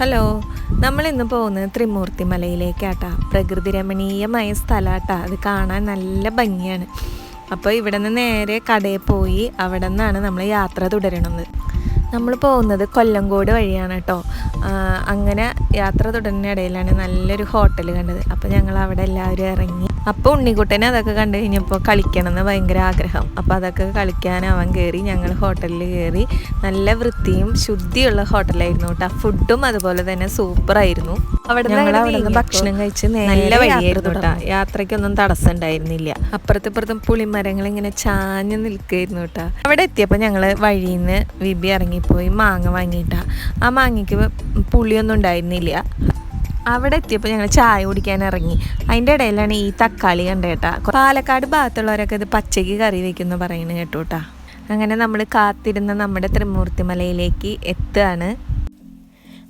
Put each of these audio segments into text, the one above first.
Hello നമ്മൾ ഇന്ന് പോകുന്നത് ത്രിമൂർത്തി മലയിലേക്കാട്ടാ പ്രകൃതി രമണീയമായ സ്ഥലമാട്ടാ അത് കാണാൻ നല്ല ഭംഗിയാണ്. അപ്പോൾ ഇവിടെ നിന്ന് നേരെ കടയിൽ പോയി അവിടെ നിന്നാണ് നമ്മൾ യാത്ര തുടരുന്നത്. നമ്മൾ പോകുന്നത് കൊല്ലങ്കോട് വഴിയാണ് കേട്ടോ. അങ്ങനെ യാത്ര തുടരുന്ന ഇടയിലാണ് നല്ലൊരു ഹോട്ടൽ കണ്ടത്. അപ്പോൾ ഞങ്ങൾ അവിടെ എല്ലാവരും ഇറങ്ങി. അപ്പോൾ ഉണ്ണിക്കുട്ടനെ അതൊക്കെ കണ്ടു കഴിഞ്ഞപ്പോൾ കളിക്കണം എന്ന് ഭയങ്കര ആഗ്രഹം. അപ്പോൾ അതൊക്കെ കളിക്കാൻ അവൻ കയറി ഞങ്ങൾ ഹോട്ടലിൽ കയറി നല്ല വൃത്തിയും ശുദ്ധിയുള്ള ഹോട്ടലായിരുന്നു കേട്ടോ. ഫുഡും അതുപോലെ തന്നെ സൂപ്പറായിരുന്നു. ഞങ്ങൾ അവിടെ നിന്ന് ഭക്ഷണം കഴിച്ച് നല്ല വഴിയായിരുന്നു കേട്ടോ യാത്രയ്ക്കൊന്നും തടസ്സം ഉണ്ടായിരുന്നില്ല അപ്പുറത്തും ഇപ്പുറത്തും പുളിമരങ്ങൾ ഇങ്ങനെ ചാഞ്ഞു നിൽക്കുകയായിരുന്നു കേട്ടോ അവിടെ എത്തിയപ്പോൾ ഞങ്ങൾ വഴിയിൽ നിന്ന് വിബി ഇറങ്ങിപ്പോയി മാങ്ങ വാങ്ങിയിട്ടാ. ആ മാങ്ങയ്ക്ക് പുളിയൊന്നും ഉണ്ടായിരുന്നില്ല. അവിടെ എത്തിയപ്പോൾ ഞങ്ങൾ ചായ കുടിക്കാൻ ഇറങ്ങി. അതിന്റെ ഇടയിലാണ് ഈ തക്കാളി കണ്ടേട്ടാ പാലക്കാട് ഭാഗത്തുള്ളവരൊക്കെ ഇത് പച്ചയ്ക്ക് കറി വെക്കുന്നു പറയുന്നത് കേട്ടോട്ടാ അങ്ങനെ നമ്മൾ കാത്തിരുന്ന നമ്മുടെ ത്രിമൂർത്തിമലയിലേക്ക് എത്തുകയാണ്.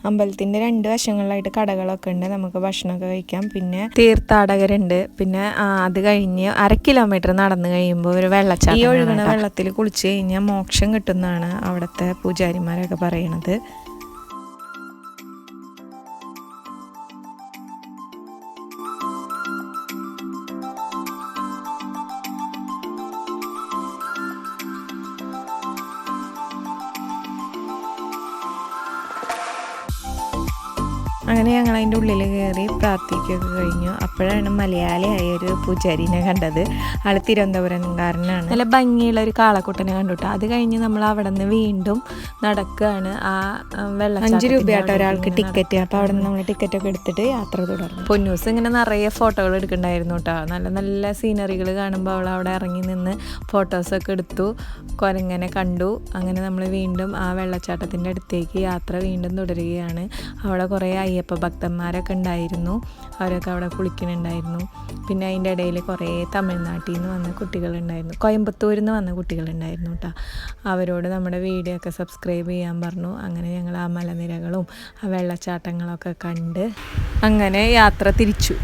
അമ്പലത്തിന്റെ രണ്ട് വശങ്ങളിലായിട്ട് കടകളൊക്കെ ഉണ്ട്. നമുക്ക് ഭക്ഷണമൊക്കെ കഴിക്കാം. പിന്നെ തീർത്ഥാടകരുണ്ട്. പിന്നെ അത് കഴിഞ്ഞ് അര കിലോമീറ്റർ നടന്നു കഴിയുമ്പോൾ ഒരു വെള്ളച്ചാട്ടം ഈ ഒഴുകുന്ന വെള്ളത്തിൽ കുളിച്ച് കഴിഞ്ഞാൽ മോക്ഷം കിട്ടുന്നതാണ് അവിടുത്തെ പൂജാരിമാരൊക്കെ പറയണത്. അങ്ങനെ ഞങ്ങൾ അതിന്റെ ഉള്ളിൽ കയറി പ്രാർത്ഥിക്കുകയൊക്കെ കഴിഞ്ഞു. അപ്പോഴാണ് മലയാളിയായ ഒരു പൂജാരിനെ കണ്ടത്. ആൾ തിരുവനന്തപുരംകാരനാണ്. നല്ല ഭംഗിയുള്ള ഒരു കാളക്കുട്ടനെ കണ്ടുട്ടോ. അത് കഴിഞ്ഞ് നമ്മൾ അവിടെ നിന്ന് വീണ്ടും നടക്കുകയാണ് ആ വെള്ളം അഞ്ച് രൂപയാട്ടോ ഒരാൾക്ക് ടിക്കറ്റ്. അപ്പോൾ അവിടെ നിന്ന് നമ്മൾ ടിക്കറ്റ് ഒക്കെ എടുത്തിട്ട് യാത്ര തുടർന്നു. പൊന്നൂസ് ഇങ്ങനെ നിറയെ ഫോട്ടോകൾ എടുക്കണ്ടായിരുന്നു കേട്ടോ നല്ല നല്ല സീനറികൾ കാണുമ്പോൾ അവൾ അവിടെ ഇറങ്ങി നിന്ന് ഫോട്ടോസൊക്കെ എടുത്തു കൊരങ്ങനെ കണ്ടു. അങ്ങനെ നമ്മൾ വീണ്ടും ആ വെള്ളച്ചാട്ടത്തിന്റെ അടുത്തേക്ക് യാത്ര വീണ്ടും തുടരുകയാണ്. അവിടെ കുറേ അയ്യപ്പ ഭക്തന്മാരൊക്കെ ഉണ്ടായിരുന്നു. അവരൊക്കെ അവിടെ കുളിക്കുന്നുണ്ടായിരുന്നു. പിന്നെ അതിന്റെ ഇടയിൽ കുറേ തമിഴ്നാട്ടിൽ നിന്ന് വന്ന കുട്ടികളുണ്ടായിരുന്നു. കോയമ്പത്തൂരിൽ നിന്ന് വന്ന കുട്ടികളുണ്ടായിരുന്നു കേട്ടോ അവരോട് നമ്മുടെ വീഡിയോ ഒക്കെ സബ്സ്ക്രൈബ് ചെയ്യാൻ പറഞ്ഞു. അങ്ങനെ ഞങ്ങൾ ആ മലനിരകളും ആ വെള്ളച്ചാട്ടങ്ങളൊക്കെ കണ്ട് അങ്ങനെ യാത്ര തിരിച്ചു.